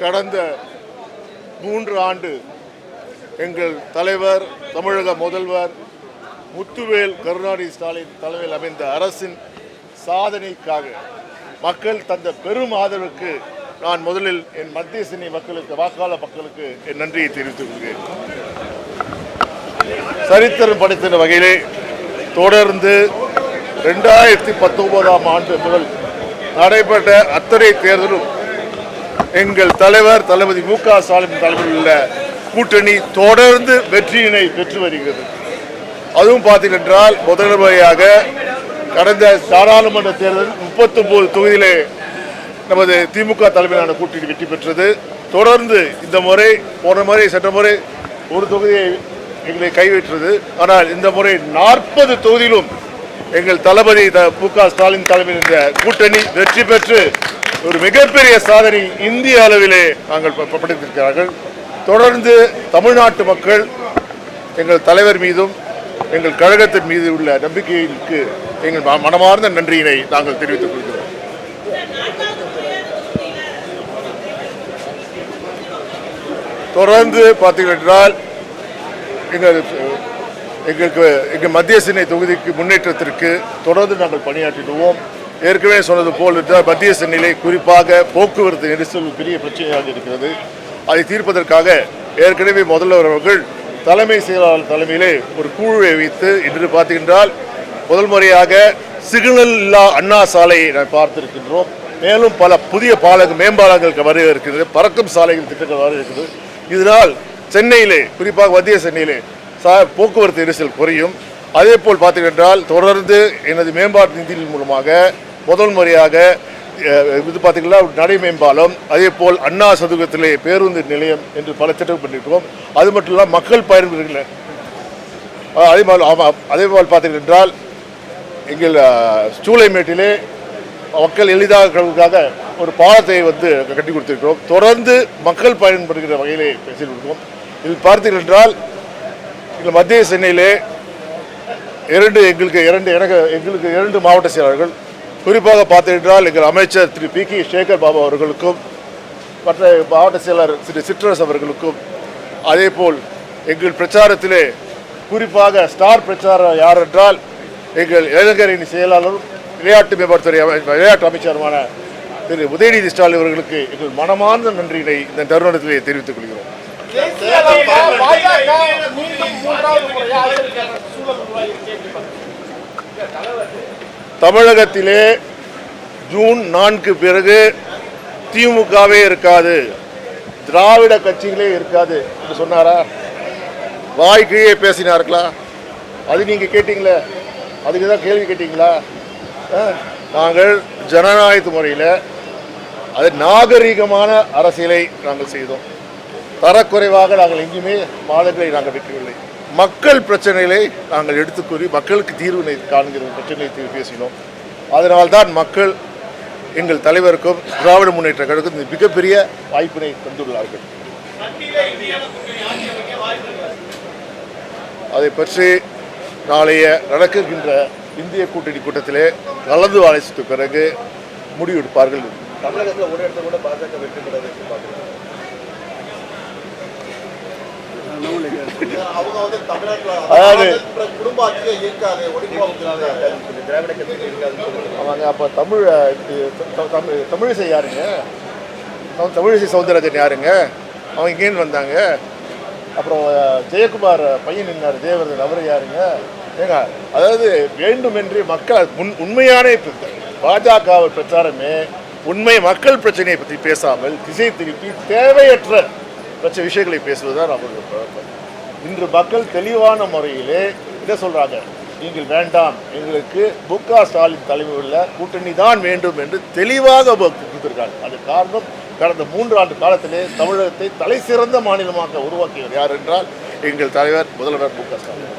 கடந்த மூன்று ஆண்டு எங்கள் தலைவர் தமிழக முதல்வர் முத்துவேல் கருணாநிதி ஸ்டாலின் தலைமையில் அமைந்த அரசின் சாதனைக்காக மக்கள் தந்த பெரும் ஆதரவுக்கு நான் முதலில் என் மத்திய சினி மக்களுக்கு வாக்காள மக்களுக்கு என் நன்றியை தெரிவித்துக் கொள்கிறேன். சரித்திரம் படைத்த வகையிலே தொடர்ந்து ரெண்டாயிரத்தி பத்தொன்பதாம் ஆண்டு முதல் நடைபெற்ற அத்தனை தேர்தலும் எங்கள் தலைவர் தளபதி மு க ஸ்டாலின் தலைமையில் உள்ள கூட்டணி தொடர்ந்து வெற்றியினை பெற்று வருகிறது. அதுவும் பார்த்தீங்கன்றால் முதல் முறையாக கடந்த நாடாளுமன்ற தேர்தல் முப்பத்தொன்பது தொகுதியிலே நமது திமுக தலைமையிலான கூட்டணி வெற்றி பெற்றது. தொடர்ந்து இந்த முறை போன முறை சென்ற முறை ஒரு தொகுதியை எங்களை கைவிட்டது. ஆனால் இந்த முறை நாற்பது தொகுதியிலும் எங்கள் தளபதி மு க ஸ்டாலின் தலைமையில் இருந்த கூட்டணி வெற்றி பெற்று ஒரு மிகப்பெரிய சாதனை இந்திய அளவிலே நாங்கள் ப- படைத்திருக்கிறார்கள். தொடர்ந்து தமிழ்நாட்டு மக்கள் எங்கள் தலைவர் மீதும் எங்கள் கழகத்தின் மீது உள்ள நம்பிக்கைக்கு எங்கள் ம- மனமார்ந்த நன்றியினை நாங்கள் தெரிவித்துக் கொள்கிறோம். தொடர்ந்து பார்த்தீர்கள் என்றால் எங்கள் எங்களுக்கு எங்கள் மத்திய சென்னை தொகுதிக்கு முன்னேற்றத்திற்கு தொடர்ந்து நாங்கள் பணியாற்றிடுவோம். ஏற்கனவே சொன்னது போல் மத்திய சென்னையிலே குறிப்பாக போக்குவரத்து நெரிசல் பெரிய பிரச்சனையாக இருக்கிறது. அதை தீர்ப்பதற்காக ஏற்கனவே முதல்வர் அவர்கள் தலைமை செயலாளர் தலைமையிலே ஒரு குழுவை வைத்து இன்று பார்த்தீங்கன்றால் முதல் முறையாக சிக்னல் இல்லா அண்ணா சாலையை நாம் பார்த்திருக்கின்றோம். மேலும் பல புதிய பாலக மேம்பாலங்கள் வர இருக்கிறது பறக்கும் சாலைகள் திட்டங்கள் வர இருக்கிறது இதனால் சென்னையிலே குறிப்பாக மத்திய சென்னையிலே சா போக்குவரத்து நெரிசல் குறையும். அதே போல் பார்த்தீங்கன்றால் தொடர்ந்து எனது மேம்பாட்டு நிதியின் மூலமாக முதல் முறையாக இது பார்த்தீங்கன்னா நடை மேம்பாலம் அதே போல் அண்ணா சதுக்கத்திலே பேருந்து நிலையம் என்று பல திட்டம் பண்ணியிருக்கோம். அது மட்டும் இல்லாமல் மக்கள் பயன்படுகிற அதே போல் ஆமாம் அதே போல் பார்த்தீர்கள் என்றால் எங்கள் சூளைமேட்டிலே மக்கள் எளிதாக ஒரு பாலத்தை வந்து கட்டி கொடுத்திருக்கிறோம். தொடர்ந்து மக்கள் பயன்படுகிற வகையிலே பேசியிருக்கிறோம் இதில் பார்த்தீர்கள் என்றால் எங்கள் மத்திய சென்னையிலே இரண்டு எங்களுக்கு இரண்டு எனக்கு எங்களுக்கு இரண்டு மாவட்ட செயலாளர்கள் குறிப்பாக பார்த்தீர்கள் எங்கள் அமைச்சர் திரு பி கே சேகர் பாபு அவர்களுக்கும் மற்ற மாவட்ட செயலர் திரு சிற்றரசு அவர்களுக்கும் அதேபோல் எங்கள் பிரச்சாரத்திலே குறிப்பாக ஸ்டார் பிரச்சாரம் யார் என்றால் எங்கள் இளைஞரின் செயலாளரும் விளையாட்டு மேம்பாட்டுத்துறை அமை- விளையாட்டு அமைச்சருமான திரு உதயநிதி ஸ்டாலின் அவர்களுக்கு எங்கள் மனமார்ந்த நன்றியினை இந்த தருணத்திலே தெரிவித்துக் கொள்கிறோம் தேசிய அளவில் பாஜக மீண்டும் மூன்றாவது முறையாக ஆட்சிக்கு வர சூழல் உருவாகியிருக்கே எப்படி பார்க்கிறீங்க? தமிழகத்திலே ஜூன் நான்கு பிறகு திமுகவே இருக்காது. திராவிட கட்சிகளே இருக்காது என்று சொன்னாரா? வாய் கீழே பேசினார்களா? அது நீங்கள் கேட்டீங்களே? அதுக்கு தான் கேள்வி கேட்டீங்களா? நாங்கள் ஜனநாயக முறையில் அது நாகரீகமான அரசியலை நாங்கள் செய்தோம். தரக்குறைவாக நாங்கள் எங்கேயுமே மாதங்களை நாங்கள் விற்கவில்லை மக்கள் பிரச்சனைகளை நாங்கள் எடுத்துக்கூறி மக்களுக்கு தீர்வினை காண்கிற பிரச்சனையை தீர்வு பேசினோம். அதனால்தான் மக்கள் எங்கள் தலைவருக்கும் திராவிட முன்னேற்ற கழகத்துக்கும் மிகப்பெரிய வாய்ப்பினை தந்துள்ளார்கள். அதை பற்றி நாளைய நடக்கின்ற இந்திய கூட்டணி கூட்டத்திலே கலந்து ஆலோசித்த பிறகு முடிவெடுப்பார்கள். தமிழகத்தில் ஒரு இடத்த கூட பாஜக வெற்றி பெற வைக்க பார்க்குறாங்க அவங்க வந்து தமிழ்நாட்டில் அதாவது குடும்ப ஆட்சியே இருக்காது ஒடுக்குவாங்க திராவிட கட்சி இருக்காதுன்னு சொல்லுவாங்க ஆமாங்க அப்போ தமிழ் இது தமிழ் தமிழிசை யாருங்க? தமிழிசை சௌந்தரராஜன் யாருங்க? அவங்க இங்கேன்னு வந்தாங்க. அப்புறம் ஜெயக்குமார் பையன் நின்னார் தேவரதன் அவர் யாருங்க? ஏங்க அதாவது வேண்டுமென்றே மக்கள் உண் உண்மையான இப்போ பாஜக பிரச்சாரமே உண்மை மக்கள் பிரச்சனையை பற்றி பேசாமல் திசை திருப்பி தேவையற்ற பிரச்ச விஷயங்களை பேசுவதுதான் அவர்கள் பழக்கம். இன்று மக்கள் தெளிவான முறையிலே இதை சொல்கிறாங்க நீங்கள் வேண்டாம் எங்களுக்கு மு க ஸ்டாலின் தலைமையில் கூட்டணி தான் வேண்டும் என்று தெளிவாக வ- கொடுத்திருக்காங்க. அது காரணம் கடந்த மூன்று ஆண்டு காலத்திலே தமிழகத்தை தலை சிறந்த மாநிலமாக உருவாக்கியவர் யார் என்றால் எங்கள் தலைவர் முதல்வர் மு க ஸ்டாலின்.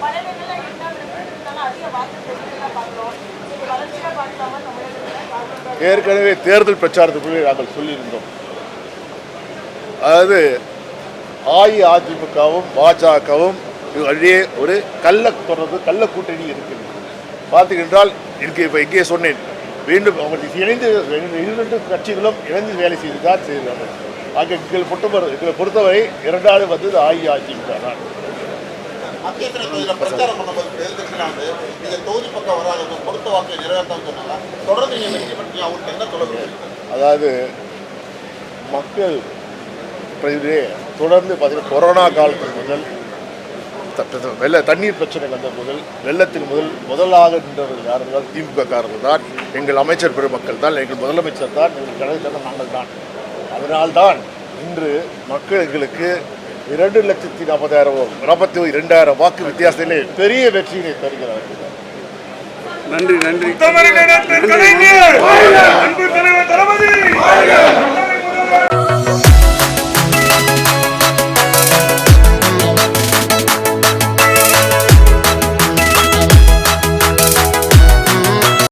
பல ஏற்கனவே தேர்தல் பிரச்சாரத்துக்குள்ளே நாங்கள் சொல்லியிருந்தோம். அதாவது அஇஅதிமுகவும் பாஜகவும் அப்படியே ஒரு கள்ள தொடர்பு கள்ள கூட்டணி இருக்கிறது. பார்த்தீங்கன்றால் இங்கே இப்போ இங்கே சொன்னேன். மீண்டும் அவங்களுக்கு இணைந்து இரண்டு கட்சிகளும் இணைந்து வேலை செய்து தான் செய்கிறார்கள். ஆக எங்களை பொறுத்தவரை எங்களை பொறுத்தவரை இரண்டாவது வந்தது அஇஅதிமுக தான். பிரச்சாரம் பண்ணும்போது வந்து தொகுதி பக்கம் வராதவங்க கொடுத்த வாக்கை நிறைவேற்றான்னு சொன்னாங்க. தொடர்ந்து வெற்றி அவங்களுக்கு என்ன சொல்ல அதாவது மக்கள் இப்போ தொடர்ந்து பார்த்தீங்கன்னா கொரோனா காலத்துக்கு முதல் வெள்ள தண்ணீர் பிரச்சனை வந்த முதல் வெள்ளத்தின் முதல் முதலாக நின்றவர்கள் யார் என்றால் திமுக காரர்கள் தான். எங்கள் அமைச்சர் பெருமக்கள் தான். எங்கள் முதலமைச்சர் தான். எங்கள் கழகத்தில் நாங்கள் தான். அதனால்தான் இன்று மக்கள் எங்களுக்கு இரண்டு லட்சத்தி நாற்பதாயிரம் நாற்பத்தி இரண்டாயிரம் வாக்கு வித்தியாசத்திலே பெரிய வெற்றியினை தருகிறார்கள். நன்றி நன்றி.